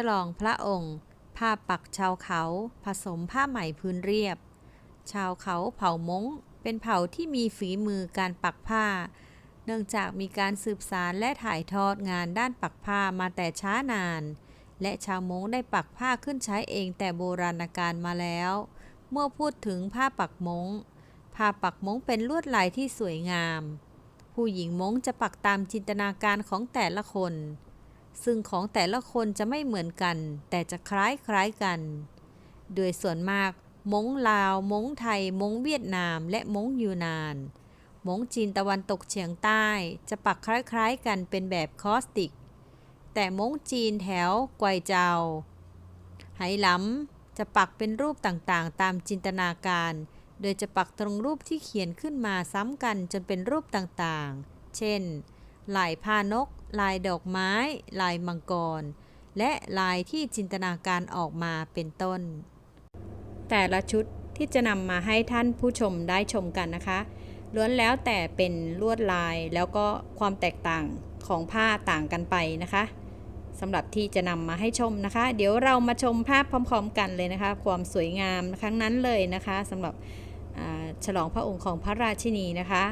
ฉลองพระองค์ ผ้าปักชาวเขาผสมผ้าไหมพื้นเรียบ ชาวเขาเผ่ามงเป็นเผ่าที่มีฝีมือการปักผ้า เนื่องจากมีการสืบสารและถ่ายทอดงานด้านปักผ้ามาแต่ช้านาน และชาวมงได้ปักผ้าขึ้นใช้เองแต่โบราณกาลมาแล้ว เมื่อพูดถึงผ้าปักมงผ้าปักมงเป็นลวดลายที่สวยงาม ผู้หญิงมงจะปักตามจินตนาการของแต่ละคน ซึ่งของแต่ละคนจะไม่เหมือนกัน แต่จะคล้ายคล้ายกัน โดยส่วนมากมงลาว มงไทย มงเวียดนาม และมงยูนาน มงจีนตะวันตกเฉียงใต้ จะปักคล้ายๆกันเป็นแบบคอสติก แต่มงจีนแถวกวยเจาไหหลำจะปักเป็นรูปต่างๆ ตามจินตนาการ โดยจะปักตรงรูปที่เขียนขึ้นมาซ้ำกันจนเป็นรูปต่างๆ เช่น ลายพานก ลายดอกไม้ ลายมังกร และลายที่จินตนาการออกมาเป็นต้น แต่ละชุดที่จะนำมาให้ท่านผู้ชมได้ชมกันนะคะล้วนแล้วแต่เป็นลวดลายแล้วก็ความแตกต่างของผ้าต่างกันไปนะคะสำหรับที่จะนำมาให้ชมนะคะ เดี๋ยวเรามาชมภาพพร้อม ๆ กันเลยนะคะ ความสวยงามครั้งนั้นเลยนะคะสำหรับฉลองพระองค์ของพระราชินีนะคะ